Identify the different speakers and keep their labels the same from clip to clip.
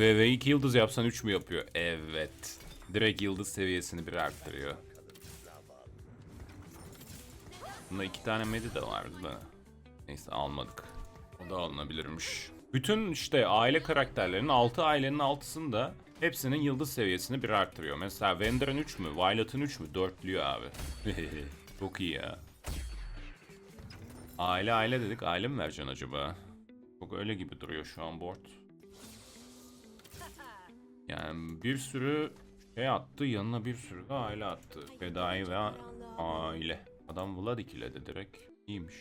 Speaker 1: Ve 2 yıldız yapsan 3 mü yapıyor? Evet. Direkt yıldız seviyesini bir arttırıyor. Bunda iki tane medi de vardı da. Neyse almadık. O da alınabilirmiş. Bütün işte aile karakterlerinin 6 ailenin altısında hepsinin yıldız seviyesini bir arttırıyor. Mesela Vender'ın 3 mü? Violet'ın 3 mü? Dörtlüyor abi. Çok iyi ya. Aile aile dedik. Aile mi vereceksin acaba? Çok öyle gibi duruyor şu an board. Yani bir sürü şey attı. Yanına bir sürü de aile attı. Fedai ve aile. Adam Vlad ikiledi direkt. İyiymiş.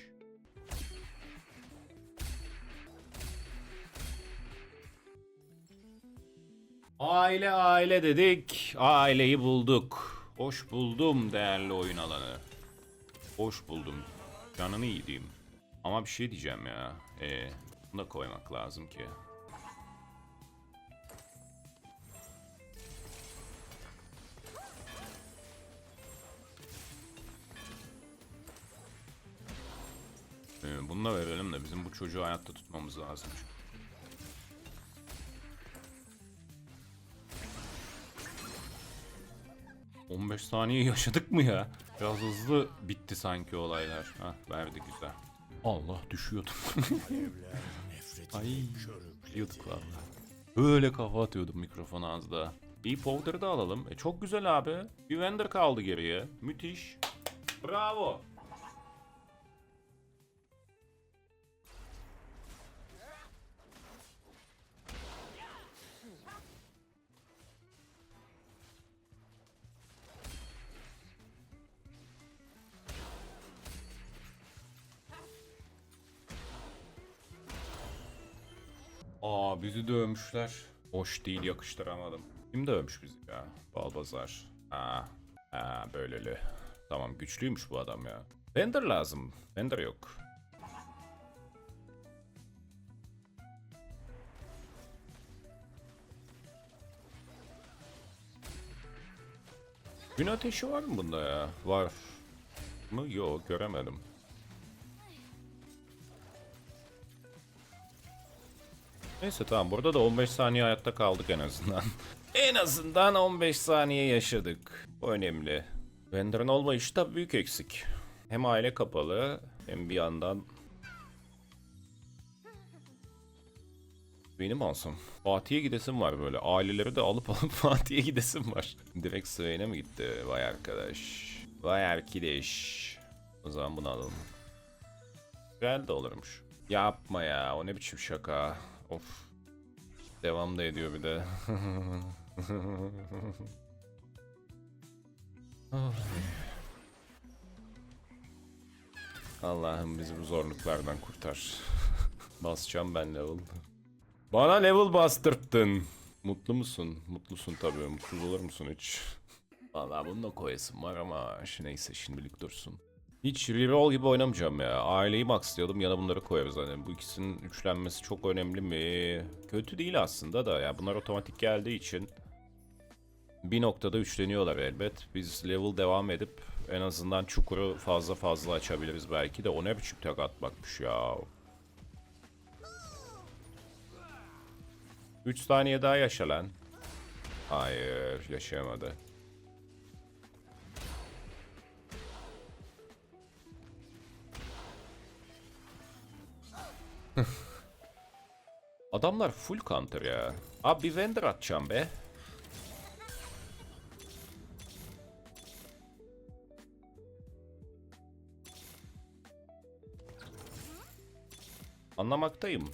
Speaker 1: Aile aile dedik. Aileyi bulduk. Hoş buldum değerli oyun alanı. Hoş buldum. Canını iyi diyeyim. Ama bir şey diyeceğim ya. Ee, bunu da koymak lazım ki. Ee, bunu da verelim de bizim bu çocuğu hayatta tutmamız lazım. 15 saniye yaşadık mı ya? Biraz hızlı bitti sanki olaylar. Ha verdi güzel. Allah düşüyordum. Ay yiyorduk valla. Böyle kafa atıyordum mikrofon ağızda. Bir powder'ı da alalım. E, çok güzel abi. Bir vendor kaldı geriye. Müthiş. Bravo. Aa bizi dövmüşler. Hoş değil yakıştıramadım. Kim dövmüş bizi ya? Balbazar. Ha, ha böyleli. Tamam güçlüymüş bu adam ya. Bender lazım. Bender yok. Gün ateşi var mı bunda ya? Var. Mı? Yok göremedim. Neyse tamam burada da 15 saniye hayatta kaldık en azından. en azından 15 saniye yaşadık. Bu önemli. Vender'ın olmayışı da büyük eksik. Hem aile kapalı hem bir yandan... Benim olsun. Fatih'e gidesim var böyle. Aileleri de alıp alıp Fatih'e gidesim var. Direkt Swain'e mi gitti? Vay arkadaş. Vay arkadaş. O zaman bunu alalım. Güzel de olurmuş. Yapma ya. O ne biçim şaka. Of. Devam da ediyor bir de. Allah'ım bizi bu zorluklardan kurtar. Basacağım ben level. Bana level bastırttın. Mutlu musun? Mutlusun tabii. Mutsuz olur musun hiç? Vallahi bunu da koyasım var ama neyse şimdilik dursun. Hiç reroll gibi oynamayacağım ya. Aileyi maxlıyordum ya da bunları koyarız hani. Bu ikisinin üçlenmesi çok önemli mi? Kötü değil aslında da ya. Bunlar otomatik geldiği için bir noktada üçleniyorlar elbet. Biz level devam edip en azından çukuru fazla fazla açabiliriz belki de. O ne biçim tek atmakmış ya. 3 saniye daha yaşa lan. Hayır yaşayamadı. Adamlar full counter ya. Abi bir vendor atacağım be. Anlamaktayım.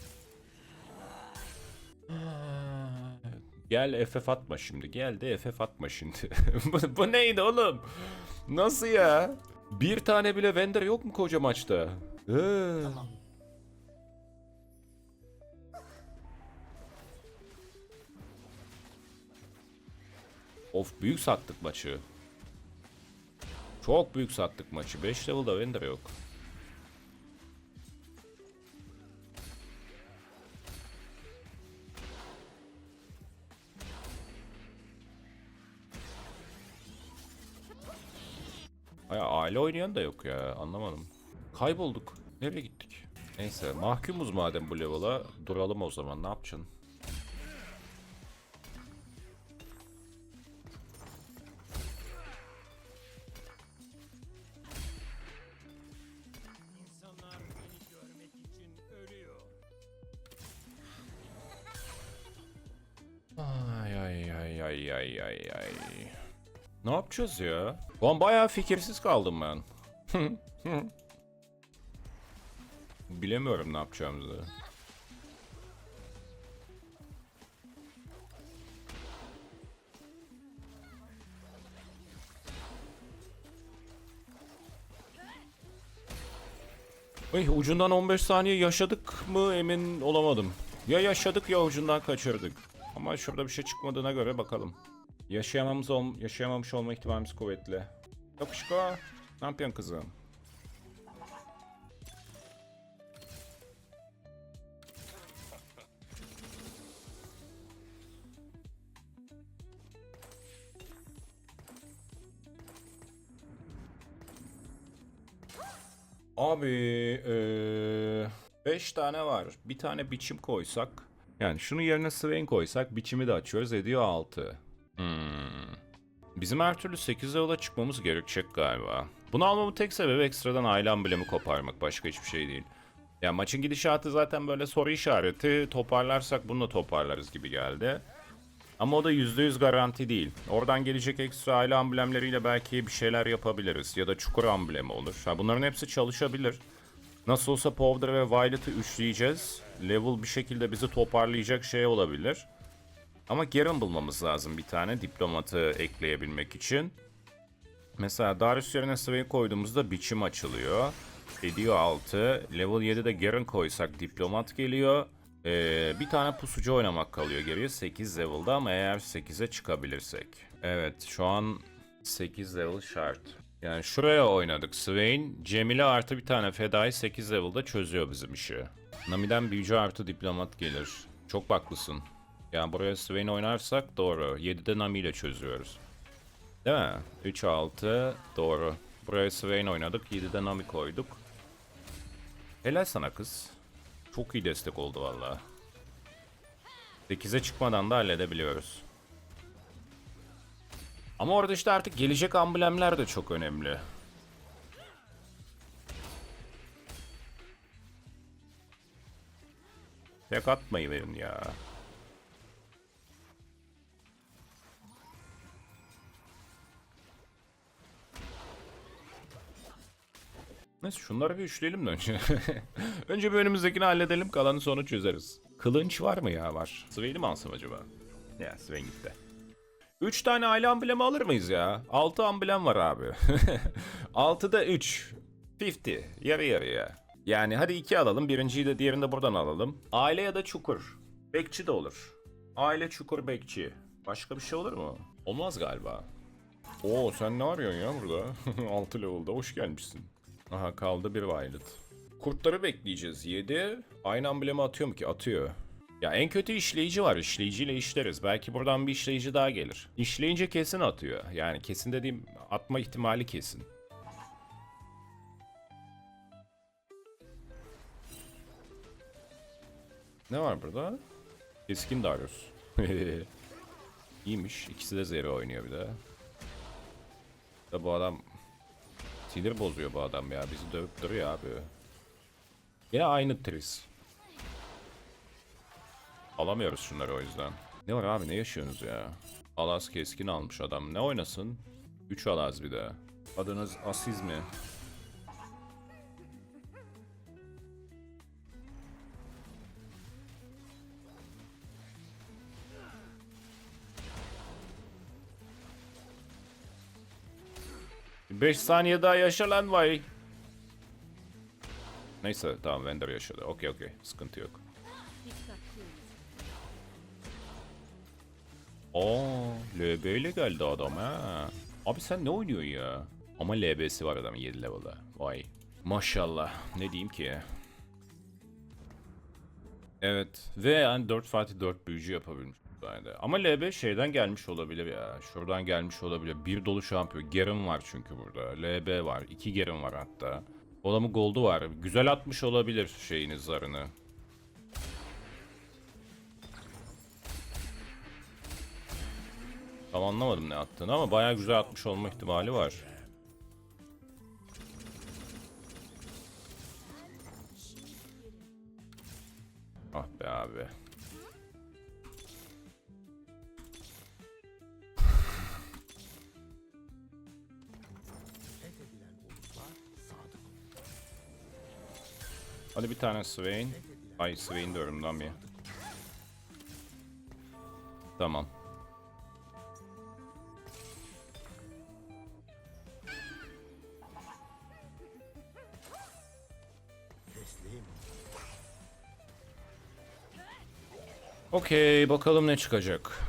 Speaker 1: Gel FF atma şimdi. Gel de FF atma şimdi. bu, bu neydi oğlum? Nasıl ya? Bir tane bile vendor yok mu koca maçta? Ee. Of büyük sattık maçı. Çok büyük sattık maçı. 5 level'da Vendor yok. Ay aile oynayan da yok ya anlamadım. Kaybolduk. Nereye gittik? Neyse mahkumuz madem bu level'a duralım o zaman ne yapacaksın? Ay ay ay ay ay ay ay. Ne yapacağız ya? Ulan bayağı fikirsiz kaldım ben. Bilemiyorum ne yapacağımızı. Ay, ucundan 15 saniye yaşadık mı emin olamadım. Ya yaşadık ya ucundan kaçırdık. Ama şurada bir şey çıkmadığına göre bakalım. Yaşayamamız ol yaşayamamış olma ihtimalimiz kuvvetli. Yakışıklı. Ne yapıyorsun kızım? Abi 5 tane var. Bir tane biçim koysak. Yani şunu yerine Swain koysak biçimi de açıyoruz ediyor 6. Hmm. Bizim her türlü 8 level'a çıkmamız gerekecek galiba. Bunu almamın tek sebebi ekstradan aile amblemi koparmak. Başka hiçbir şey değil. Ya maçın gidişatı zaten böyle soru işareti. Toparlarsak bunu da toparlarız gibi geldi. Ama o da %100 garanti değil. Oradan gelecek ekstra aile amblemleriyle belki bir şeyler yapabiliriz. Ya da çukur amblemi olur. Ha, bunların hepsi çalışabilir. Nasıl olsa Powder ve Violet'ı üçleyeceğiz. Level bir şekilde bizi toparlayacak şey olabilir. Ama Garen bulmamız lazım bir tane diplomatı ekleyebilmek için. Mesela Darius yerine Swain koyduğumuzda biçim açılıyor. Ediyor 6. Level 7'de Garen koysak diplomat geliyor. Ee, bir tane pusucu oynamak kalıyor geriye 8 level'da ama eğer 8'e çıkabilirsek. Evet şu an 8 level şart. Yani şuraya oynadık. Swain, Cemile artı bir tane fedai 8 level'da çözüyor bizim işi. Nami'den büyücü artı diplomat gelir. Çok haklısın. Yani buraya Swain oynarsak doğru. 7'de Nami ile çözüyoruz. Değil mi? 3-6 doğru. Buraya Swain oynadık. 7'de Nami koyduk. Helal sana kız. Çok iyi destek oldu valla. 8'e çıkmadan da halledebiliyoruz. Ama orada işte artık gelecek amblemler de çok önemli. Tek atmayı ya. Neyse şunları bir üçleyelim de önce. önce bir önümüzdekini halledelim kalanı sonra çözeriz. Kılınç var mı ya var. Swain'i mi alsam acaba? Ya Swain gitti. 3 tane aile amblemi alır mıyız ya? 6 amblem var abi. 6'da 3. 50. Yarı yarıya. Yani hadi 2 alalım. Birinciyi de diğerini de buradan alalım. Aile ya da çukur. Bekçi de olur. Aile çukur bekçi. Başka bir şey olur mu? Olmaz galiba. Oo sen ne arıyorsun ya burada? 6 level'da hoş gelmişsin. Aha kaldı bir Violet. Kurtları bekleyeceğiz. 7. Aynı amblemi atıyor mu ki? Atıyor. Ya en kötü işleyici var. İşleyiciyle işleriz. Belki buradan bir işleyici daha gelir. İşleyince kesin atıyor. Yani kesin dediğim atma ihtimali kesin. Ne var burada? Keskin Darius. İyiymiş. İkisi de zero oynuyor bir de. Da bu adam sinir bozuyor bu adam ya. Bizi dövüp duruyor abi. Yine aynı Tris. Alamıyoruz şunları o yüzden. Ne var abi ne yaşıyorsunuz ya? Alas keskin almış adam. Ne oynasın? 3 alaz bir de. Adınız Asiz mi? Beş saniye daha yaşa lan vay. Neyse tamam Vender yaşadı. Okey okey. Sıkıntı yok. Aa, LB ile geldi adam ha. Abi sen ne oynuyorsun ya? Ama LB'si var adamın 7 level'da. Vay. Maşallah. Ne diyeyim ki? Evet. Ve yani 4 Fatih 4 büyücü yapabilmiş. sayede. Ama LB şeyden gelmiş olabilir ya. Şuradan gelmiş olabilir. Bir dolu şampiyon. Garen var çünkü burada. LB var. 2 Garen var hatta. O Adamın goldu var. Güzel atmış olabilir şeyini zarını. Tam anlamadım ne attığını ama baya güzel atmış olma ihtimali var. Ah be abi. Hadi bir tane Swain. Ay Swain diyorum lan bir. Tamam. Okey bakalım ne çıkacak.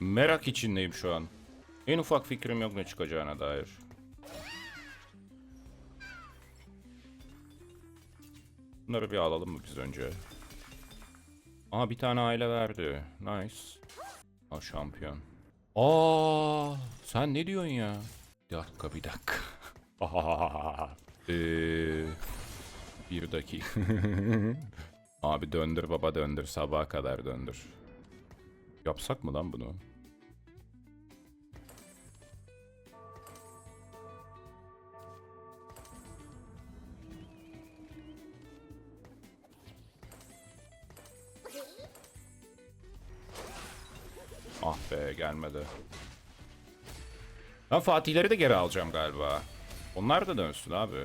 Speaker 1: Merak içindeyim şu an. En ufak fikrim yok ne çıkacağına dair. Bunları bir alalım mı biz önce? Aa bir tane aile verdi. Nice. Aa şampiyon. Aa sen ne diyorsun ya? Bir dakika bir dakika. Eee, bir dakika. Abi döndür baba döndür sabaha kadar döndür. Yapsak mı lan bunu? Ah be gelmedi. Ben Fatihleri de geri alacağım galiba. Onlar da dönsün abi.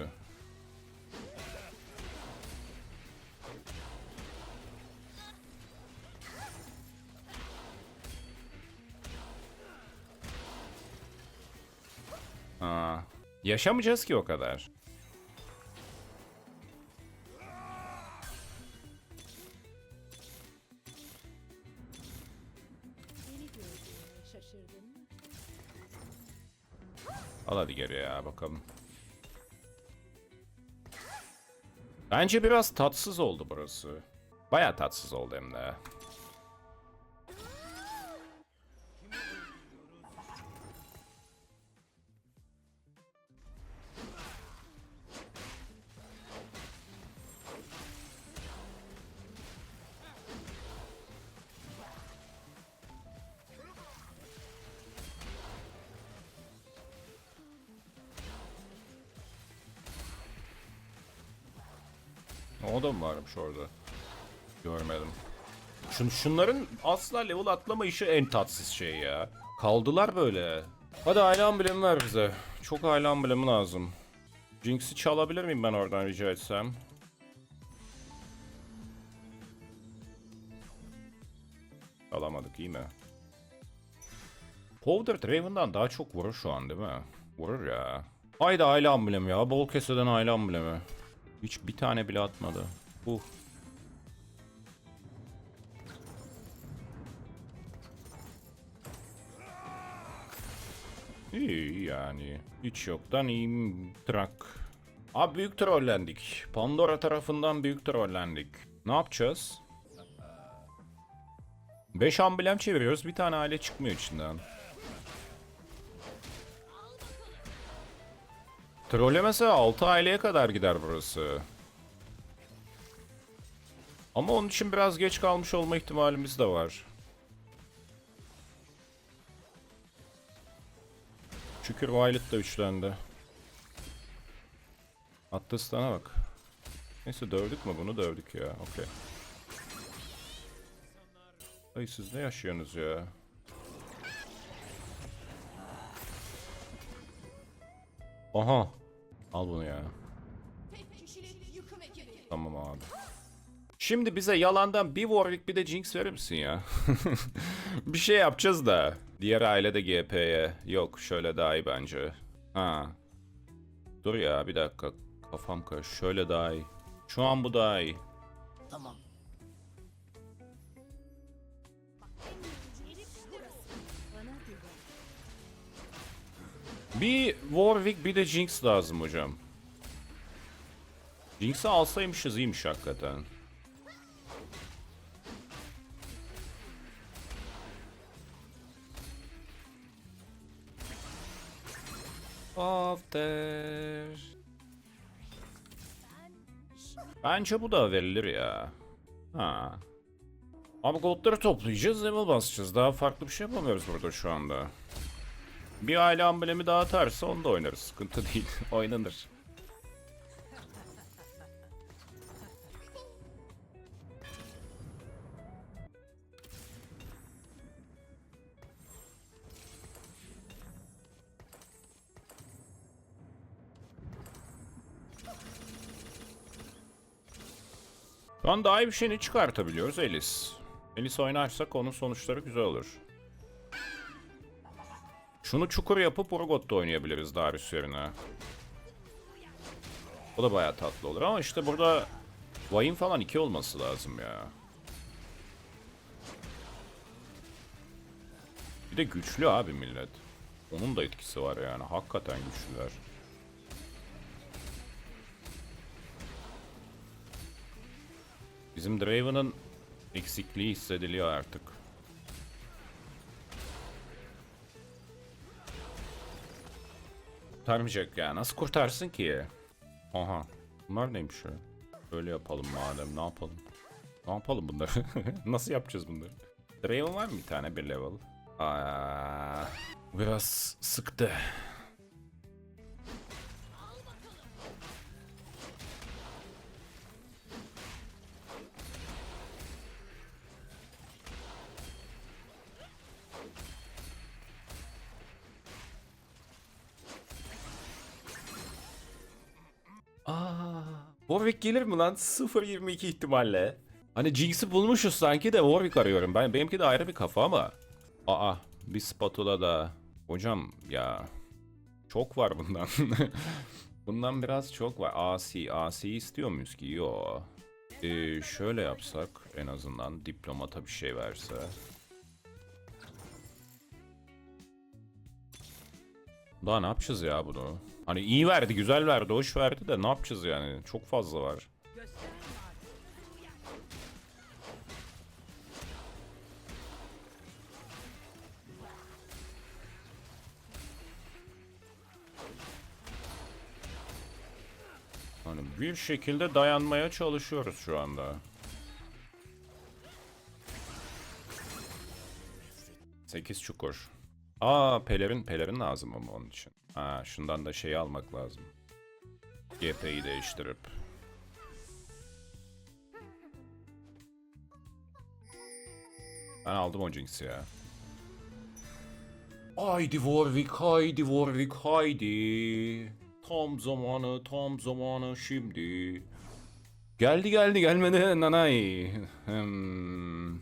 Speaker 1: Ha. Yaşamayacağız ki o kadar. Al hadi geri ya bakalım. Bence biraz tatsız oldu burası. Baya tatsız oldu hem de. O da mı varmış orada? Görmedim. Şun, şunların asla level atlama işi en tatsız şey ya. Kaldılar böyle. Hadi aile amblemi ver bize. Çok aile amblemi lazım. Jinx'i çalabilir miyim ben oradan rica etsem? Alamadık iyi mi? Powder Draven'dan daha çok vurur şu an değil mi? Vurur ya. Haydi aile amblemi ya. Bol keseden aile amblemi. Hiç bir tane bile atmadı. Uh. İyi yani. Hiç yoktan iyiyim trak. Abi büyük trollendik. Pandora tarafından büyük trollendik. Ne yapacağız? 5 amblem çeviriyoruz. Bir tane aile çıkmıyor içinden. Trolle mesela 6 aileye kadar gider burası. Ama onun için biraz geç kalmış olma ihtimalimiz de var. Şükür Violet da üçlendi. Stun'a bak. Neyse dövdük mü bunu dövdük ya. Okey. Ay siz ne yaşıyorsunuz ya? Aha. Al bunu ya. Tamam abi. Şimdi bize yalandan bir Warwick bir de Jinx verir misin ya? bir şey yapacağız da. Diğer aile de GP'ye. Yok şöyle daha iyi bence. Ha. Dur ya bir dakika. Kafam karış. Şöyle daha iyi. Şu an bu daha iyi.
Speaker 2: Tamam.
Speaker 1: Bir Warwick bir de Jinx lazım hocam. Jinx'i alsaymışız iyiymiş hakikaten. After. Bence bu da verilir ya. Ha. Abi goldları toplayacağız, level basacağız. Daha farklı bir şey yapamıyoruz burada şu anda. Bir aile amblemi daha atarsa onu da oynarız. Sıkıntı değil. Oynanır. Şu an daha iyi bir şeyini çıkartabiliyoruz Elis. Elis oynarsak onun sonuçları güzel olur. Şunu çukur yapıp Urgot'ta oynayabiliriz Darius yerine. O da bayağı tatlı olur ama işte burada Vayne falan 2 olması lazım ya. Bir de güçlü abi millet. Onun da etkisi var yani. Hakikaten güçlüler. Bizim Draven'ın eksikliği hissediliyor artık. Kurtarmayacak ya. Nasıl kurtarsın ki? Aha. Bunlar neymiş ya? Öyle yapalım madem. Ne yapalım? Ne yapalım bunları? Nasıl yapacağız bunları? Draven var mı bir tane bir level? Aa, biraz sıktı. Warwick gelir mi lan? 0.22 ihtimalle. Hani Jinx'i bulmuşuz sanki de Warwick arıyorum. Ben benimki de ayrı bir kafa ama. Aa, bir spatula da. Hocam ya çok var bundan. bundan biraz çok var. AC, AC istiyor muyuz ki? Yo. Ee, şöyle yapsak en azından diplomata bir şey verse. Daha ne yapacağız ya bunu? Hani iyi verdi, güzel verdi, hoş verdi de ne yapacağız yani? Çok fazla var. Hani bir şekilde dayanmaya çalışıyoruz şu anda. Sekiz çukur. Aa pelerin pelerin lazım ama onun için. Ha şundan da şeyi almak lazım. GP'yi değiştirip. Ben aldım o Jinx'i ya. Haydi Warwick, haydi Warwick, haydi. Tam zamanı, tam zamanı şimdi. Geldi geldi gelmedi nanay. Hmm.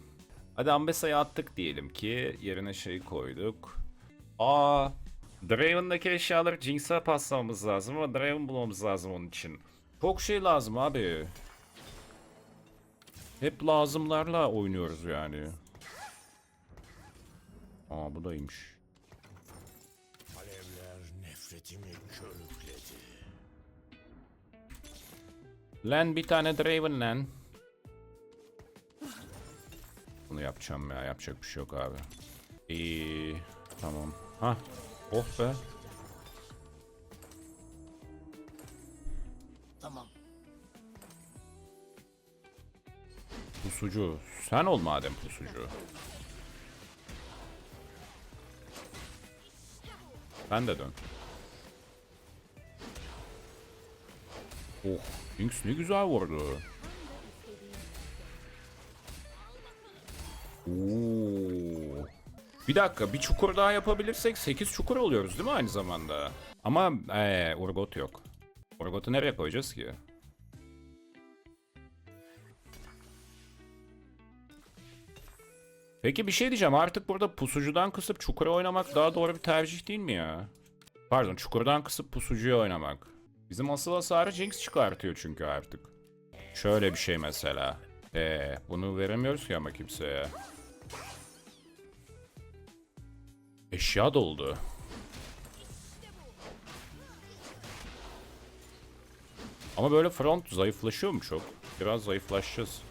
Speaker 1: Hadi Ambessa'yı attık diyelim ki. Yerine şey koyduk. Aa, Draven'daki eşyaları Jinx'e paslamamız lazım ama Draven bulmamız lazım onun için. Çok şey lazım abi. Hep lazımlarla oynuyoruz yani. Aa bu da iyiymiş.
Speaker 3: Alevler nefretimi körükledi.
Speaker 1: Lan bir tane Draven lan. Bunu yapacağım ya. Yapacak bir şey yok abi. İyi. Tamam. Ha. Oh be.
Speaker 2: Tamam.
Speaker 1: Pusucu. Sen ol madem pusucu. Ben de dön. Oh. Jinx ne güzel vurdu. Oo. Bir dakika bir çukur daha yapabilirsek 8 çukur oluyoruz değil mi aynı zamanda? Ama ee, Urgot yok. Urgot'u nereye koyacağız ki? Peki bir şey diyeceğim artık burada pusucudan kısıp çukura oynamak daha doğru bir tercih değil mi ya? Pardon çukurdan kısıp pusucuya oynamak. Bizim asıl hasarı Jinx çıkartıyor çünkü artık. Şöyle bir şey mesela. Ee, bunu veremiyoruz ki ama kimseye. Eşya doldu. Ama böyle front zayıflaşıyor mu çok? Biraz zayıflaşacağız.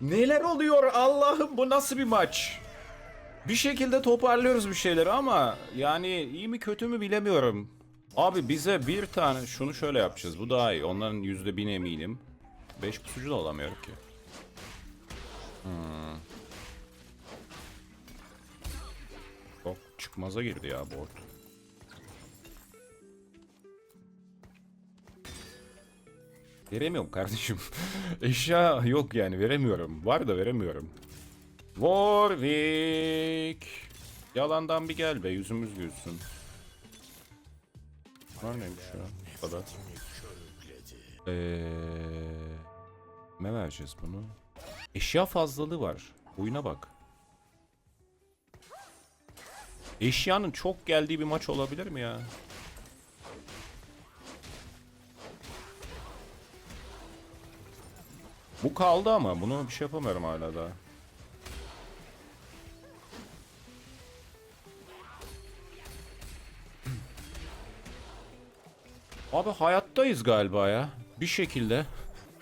Speaker 1: Neler oluyor Allah'ım bu nasıl bir maç? Bir şekilde toparlıyoruz bir şeyleri ama yani iyi mi kötü mü bilemiyorum. Abi bize bir tane şunu şöyle yapacağız bu daha iyi onların yüzde bin eminim. Beş pusucu da olamıyor ki. Hmm. Çok çıkmaza girdi ya board. Veremiyorum kardeşim. Eşya yok yani veremiyorum. Var da veremiyorum. Warwick. Yalandan bir gel be yüzümüz gülsün. Var neymiş ya? Bu kadar. Eee... Ne vereceğiz bunu? Eşya fazlalığı var. Oyuna bak. Eşyanın çok geldiği bir maç olabilir mi ya? Bu kaldı ama bunu bir şey yapamıyorum hala da. Abi hayattayız galiba ya. Bir şekilde.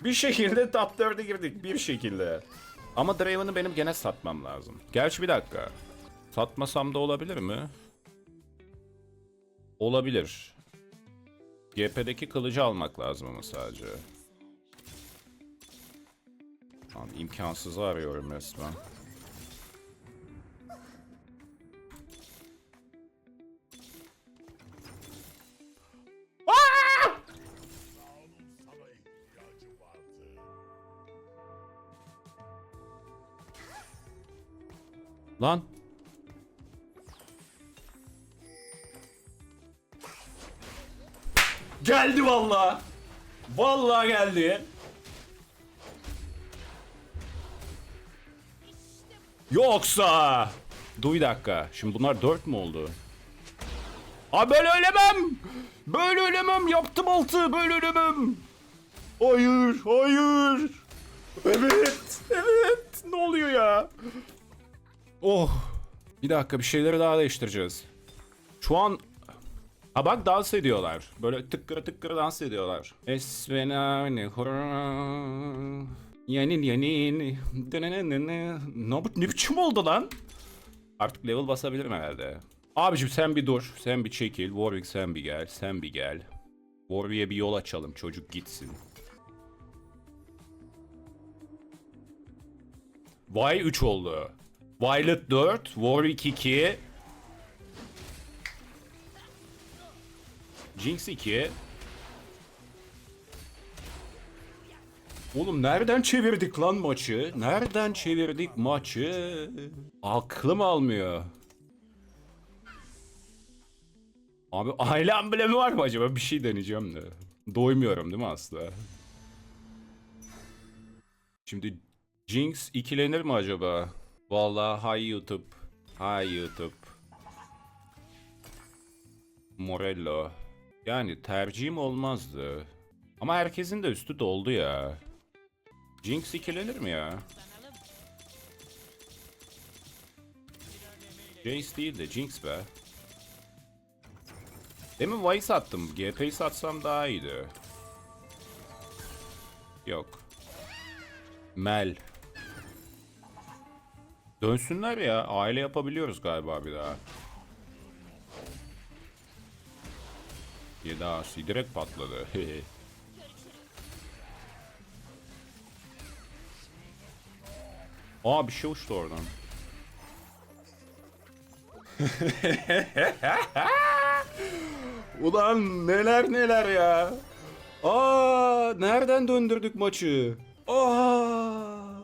Speaker 1: Bir şekilde top 4'e girdik. Bir şekilde. Ama Draven'ı benim gene satmam lazım. Gerçi bir dakika. Satmasam da olabilir mi? Olabilir. GP'deki kılıcı almak lazım ama sadece. Lan imkansızı arıyorum resmen. Lan. Geldi vallahi. Vallahi geldi. Yoksa. Dur bir dakika. Şimdi bunlar 4 mü oldu? Abi böyle ölemem. Böyle ölemem. Yaptım altı. Böyle ölemem. Hayır. Hayır. Evet. Evet. Ne oluyor ya? Oh. Bir dakika bir şeyleri daha değiştireceğiz. Şu an Ha bak dans ediyorlar. Böyle tıkkırı tıkkırı dans ediyorlar. Esvenane Yanin yanin Ne, ne biçim oldu lan? Artık level basabilirim herhalde. Abicim sen bir dur. Sen bir çekil. Warwick sen bir gel. Sen bir gel. Warwick'e bir yol açalım. Çocuk gitsin. Vay 3 oldu. Violet 4, Warwick 2, Jinx 2. Oğlum nereden çevirdik lan maçı? Nereden çevirdik maçı? Aklım almıyor. Abi aile amblemi var mı acaba? Bir şey deneyeceğim de. Doymuyorum değil mi Aslı? Şimdi Jinx ikilenir mi acaba? Vallahi hay YouTube. Hay YouTube. Morello. Yani tercihim olmazdı. Ama herkesin de üstü doldu ya. Jinx ikilenir mi ya? Jace değil de Jinx be. Demin Vay'ı sattım. GP'yi satsam daha iyiydi. Yok. Mel. Dönsünler ya. Aile yapabiliyoruz galiba bir daha. Yedasi direkt patladı. Aa bir şey uçtu oradan. Ulan neler neler ya. Aa nereden döndürdük maçı? Aa